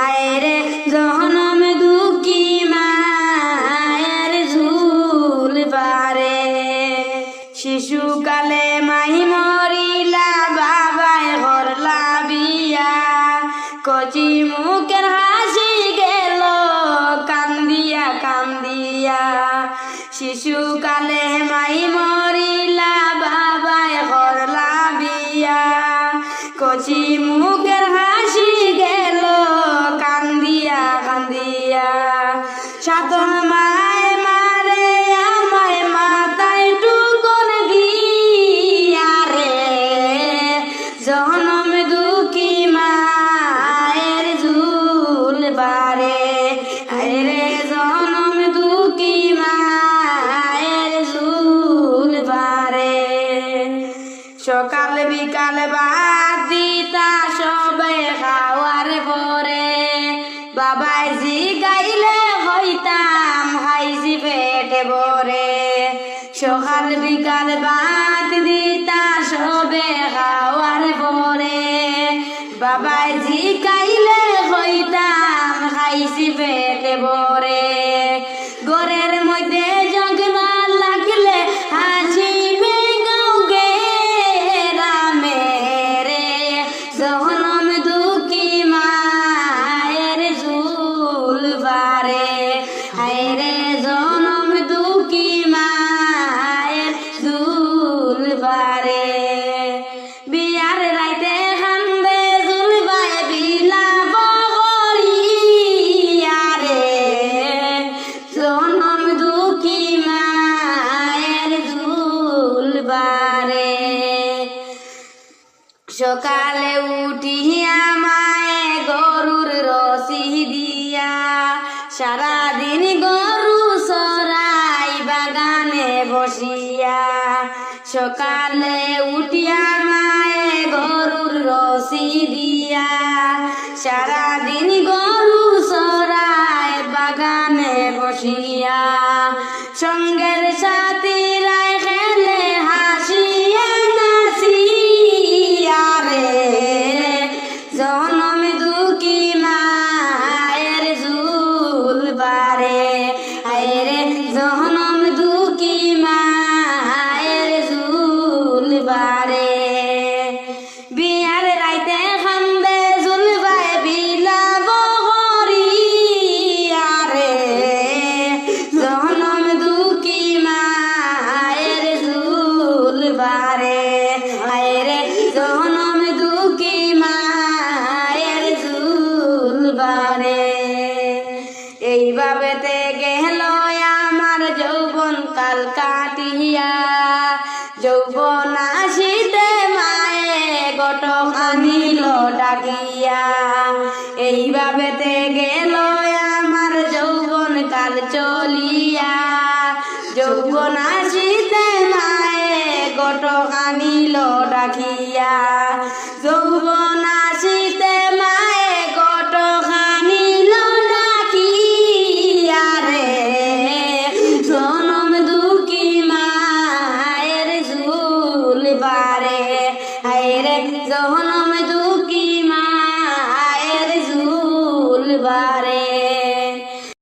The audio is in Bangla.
হায়রে জহনম দুঃখী মায়ের ঝুল পারে শিশুকালে মাই মরিলা বাবায় হরলা বিয়া কচি মুখের হাসি গেল, কান্দিয়া কান্দিয়া। শিশু সকাল বিকাল বাদ দিতা সবে খাওয়ার পরে বাবাই জি গাইলে হইতাম হাইজি পেটে ভরে। সকাল বিকাল বাদ দিতা সবে খাওয়ার পরে বাবাই জি গাইলে হইতাম হাইজি পেটে ভরে। গরের সকালে উঠিয়া মায়ে গরুর রসি দিয়া সারাদিন গরু সরাই বাগানে বসিয়া সকালে উঠিয়া মায়ে গরুর রসি দিয়া সারাদিন গরু সরাই বাগানে বসিয়া সঙ্গের রাইতে খান্দে জুলবাই বিলাব করিয়া জনম দুঃখী মায়ের ঝুল বারে হায় রে জনম দুঃখী মায়ের ঝুল বারে এইভাবেতে আনিল ডাকিয়া। এইভাবেতে গেল আমার যৌবন কাল চলিয়া। যৌবন আসিতে মায়ে গটক আনিল ডাকিয়া। হায় রে জনম দুঃখী মায়ের ঝুল বারে